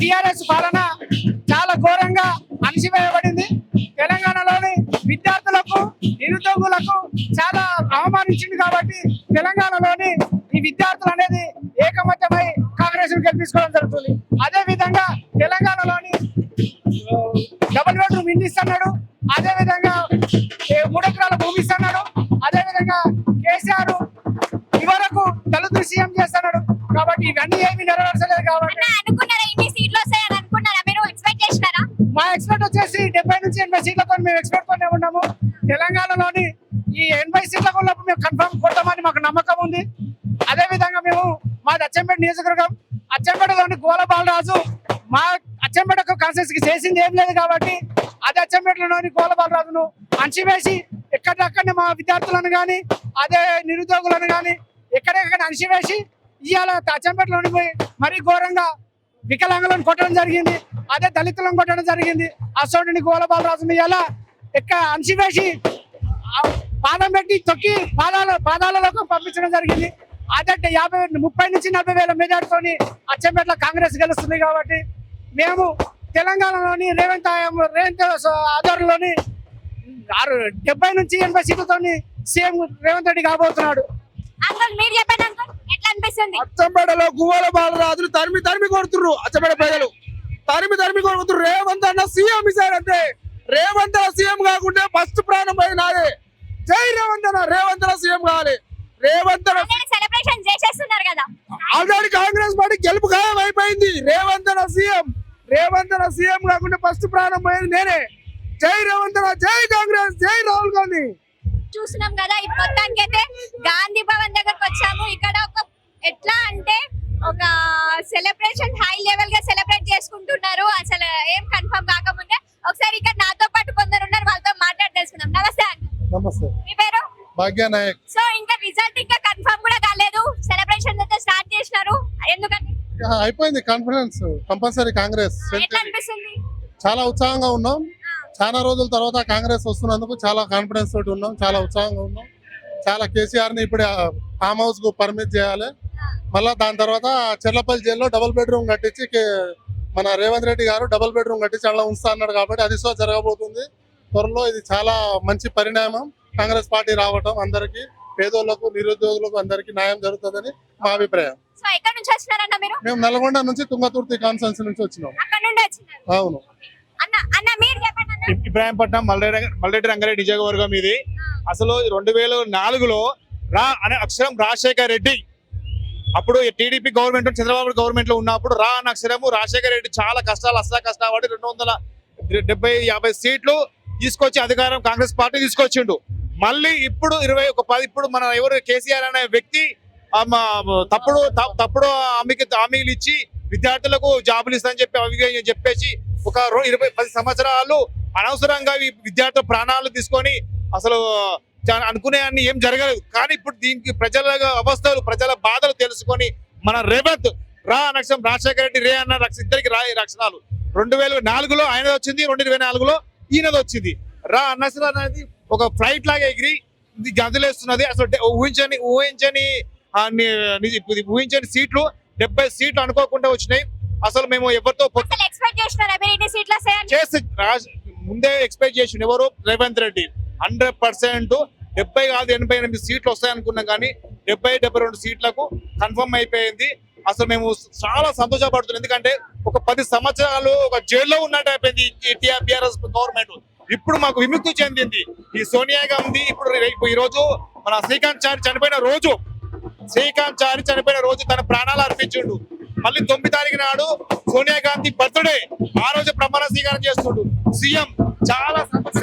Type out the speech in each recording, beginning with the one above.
TRS పాలన చాలా ఘోరంగా అణిచివేయబడింది. తెలంగాణలోని విద్యార్థులకు నిరుద్యోగులకు చాలా అవమానించింది కాబట్టి తెలంగాణలోని ఈ విద్యార్థులు అనేది ఏకమత్యమై కాంగ్రెస్ను గెలిపించుకోవడం జరుగుతుంది. అదే విధంగా తెలంగాణలోని డబుల్ బెడ్రూమ్ ఇంటి ఇస్తున్నాడు అదే విధంగా మూడు ఎకరాల భూమి ఇస్తున్నాడు అదే విధంగా కేసీఆర్ ఇవరకు దళితులు సీఎం చేస్తున్నాడు కాబట్టి ఇవన్నీ ఏమి నెరవేర్చలేదు మా ఎక్స్పెక్ట్ వచ్చేసి డెబ్బై నుంచి ఎనభై సీట్లతో మేము ఎక్స్పెక్ట్ తోనే ఉన్నాము. తెలంగాణలోని ఈ ఎనభై సీట్లకు ఉన్నప్పుడు మేము కన్ఫర్మ్ కొడతామని మాకు నమ్మకం ఉంది. అదేవిధంగా మేము మాది అచ్చంపేట నియోజకవర్గం అచ్చంపేటలోని గోల బాలరాజు మా అచ్చంపేటకు కాన్సెన్స్ చేసింది ఏం లేదు కాబట్టి అదే అచ్చంపేటలోని గోల బాలరాజును అణచివేసి ఎక్కడెక్కడనే మా విద్యార్థులను కానీ అదే నిరుద్యోగులను కానీ ఎక్కడెక్కడ అణచివేసి ఇవాళ అచ్చంపేటలోని పోయి మరీ ఘోరంగా వికలాంగులను కొట్టడం జరిగింది. అదే దళితులను కొట్టడం జరిగింది. అసోడిని గోల బాలరాజుని ఇలా ఎక్కడ అణచివేసి ఆ పాదం పెట్టి తొక్కి పాదాల పాదాలలోకి పంపించడం జరిగింది. అదే యాభై ముప్పై నుంచి నలభై వేల మెజార్టీతోని అచ్చంపేటలో కాంగ్రెస్ గెలుస్తుంది కాబట్టి మేము తెలంగాణలోని రేవంత్ రేవంత్ ఆధ్వర్యంలోని ఆరు డెబ్బై నుంచి ఎనభై సీట్లతోని సీఎం రేవంత్ రెడ్డి కాబోతున్నాడు. అచ్చంపేటలో గువ్వల బాలరాజులు తరిమి తరిమి కొడుతుర్రు అచ్చంపేట ప్రజలు. తరిమి తరిమి కొడుతుర్రు రేవంత్ అన్న సీఎం అంతే రేవంత్ సీఎం కాకుండా ఫస్ట్ ప్రాణం పోయి నాదే. జై రేవంత్ అన్న రేవంత్ సీఎం కావాలి. రేవంత్ ఆల్రెడీ కాంగ్రెస్ పార్టీ గెలుపు ఖాయం అయిపోయింది. రేవంత్ అన్న సీఎం రేవంత్ అన్న సీఎం కాకుండా ఫస్ట్ ప్రాణం పోయింది నేనే. జై రేవంత్ అన్న జై కాంగ్రెస్ జై రాహుల్ గాంధీ. చూస్తున్నాం కదా మొత్తానికి అయితే గాంధీ భవన్ దగ్గరకు వచ్చాము. ఇక్కడ ఒక ఎట్లా అంటే ఒక సెలబ్రేషన్ హై లెవెల్గా సెలబ్రేట్ చేసుకుంటున్నారు. అసలు ఏం కన్ఫర్మ్ కాకముందే ఒకసారి ఇక్కడ నాతో పాటు కొందరు ఉన్నారు వాళ్ళతో మాట్లాడి తెలుసుకుందాం నమస్తే నమస్తే. మీ పేరు? భాగ్య నాయక్. సో ఇంకా రిజల్ట్ ఇంకా కన్ఫర్మ్ కూడా కాలేదు. సెలబ్రేషన్ అయితే స్టార్ట్ చేసినారు. ఎందుకని ఆ, అయిపోయింది కాన్ఫిడెన్స్ కంపల్సరీ కాంగ్రెస్ చాలా ఉత్సాహంగా ఉన్నాం. చాలా రోజుల తర్వాత కాంగ్రెస్ వస్తున్నందుకు చాలా కాన్ఫిడెన్స్ తోటి ఉన్నాం. చాలా ఉత్సాహంగా ఉన్నాం. చాలా కేసీఆర్ని ఇప్పుడు ఫామ్ హౌస్కు పర్మిట్ చేయాలి. మళ్ళా దాని తర్వాత చెర్లపల్లి జైల్లో డబుల్ బెడ్రూమ్ కట్టించి మన రేవంత్ రెడ్డి గారు డబుల్ బెడ్రూమ్ కట్టించి అలా ఉంచుతా అన్నాడు కాబట్టి అది సో జరగబోతుంది. త్వరలో ఇది చాలా మంచి పరిణామం. కాంగ్రెస్ పార్టీ రావటం అందరికి పేదోళ్ళకు నిరుద్యోగులకు అందరికి న్యాయం జరుగుతుందని మా అభిప్రాయం. సో ఎక్కడ నుంచి వచ్చినారన్న మీరు? మేము నల్గొండ నుంచి తుంగతుర్తి కాన్సెన్స్ నుంచి వచ్చినాం. అవును. అన్న అన్న మీరు చెప్పండి అన్న. ఇబ్రాహీంపట్నం మల్లెడ్డి మల్లెడ్డి రంగారెడ్డి నియోజకవర్గం ఇది. అసలు రెండు వేల నాలుగులో రా అనే అక్షరం రాజశేఖర్ రెడ్డి అప్పుడు టీడీపీ గవర్నమెంట్ చంద్రబాబు గవర్నమెంట్లో ఉన్నప్పుడు రా అక్షరము రాజశేఖర్ రెడ్డి చాలా కష్టాలు అస్సలు కష్టపడి రెండు వందల డెబ్బై యాభై సీట్లు తీసుకొచ్చి అధికారం కాంగ్రెస్ పార్టీ తీసుకొచ్చిండు. మళ్ళీ ఇప్పుడు ఇరవై ఒక పది ఇప్పుడు మన ఎవరు కేసీఆర్ అనే వ్యక్తి తప్పుడు తప్పుడు హామీకి హామీలు ఇచ్చి విద్యార్థులకు జాబులు ఇస్తానని చెప్పి అవి చెప్పేసి ఒక ఇరవై పది సంవత్సరాలు అనవసరంగా విద్యార్థుల ప్రాణాలు తీసుకొని అసలు అనుకునే అన్ని ఏం జరగలేదు. కానీ ఇప్పుడు దీనికి ప్రజల అవస్థలు ప్రజల తెలుసుకొని మన రేవంత్ రా నక్షం రాజశేఖర రెడ్డి రే అన్న రక్ష ఇద్దరికి రా రక్షణాలు. రెండు వేల నాలుగులో ఆయనది వచ్చింది రెండు ఇరవై నాలుగులో ఈయనది వచ్చింది. రా అన్నసలు అనేది ఒక ఫ్లైట్ లాగా ఎగిరి ఇది గదిలేస్తున్నది. అసలు ఊహించని ఊహించని ఊహించని సీట్లు డెబ్బై సీట్లు అనుకోకుండా వచ్చినాయి. అసలు మేము ఎవరితో చేసి ముందే ఎక్స్పెక్ట్ చేసి ఎవరు? రేవంత్ రెడ్డి. హండ్రెడ్ పర్సెంట్ డెబ్బై కాదు ఎనభై ఎనిమిది సీట్లు వస్తాయనుకున్నాం కానీ డెబ్బై డెబ్బై రెండు సీట్లకు కన్ఫర్మ్ అయిపోయింది. అసలు మేము చాలా సంతోషపడుతున్నాం. ఎందుకంటే ఒక పది సంవత్సరాలు ఒక జైల్లో ఉన్నట్టు అయిపోయింది టీఆర్ఎస్ గవర్నమెంట్. ఇప్పుడు మాకు విముక్తి చెందింది. ఈ సోనియా గాంధీ ఇప్పుడు ఈ రోజు మన శ్రీకాంత్ చారి చనిపోయిన రోజు శ్రీకాంత్ చారి చనిపోయిన రోజు తన ప్రాణాలు అర్పించుండు. మళ్ళీ తొమ్మిది తారీఖు నాడు సోనియా గాంధీ బర్త్డే ఆ రోజు ప్రమాణ స్వీకారం చేస్తుండు. సీఎం చాలా సంతోషం.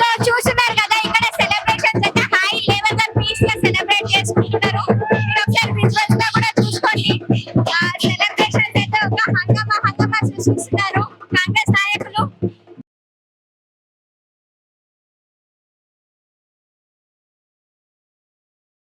Texas.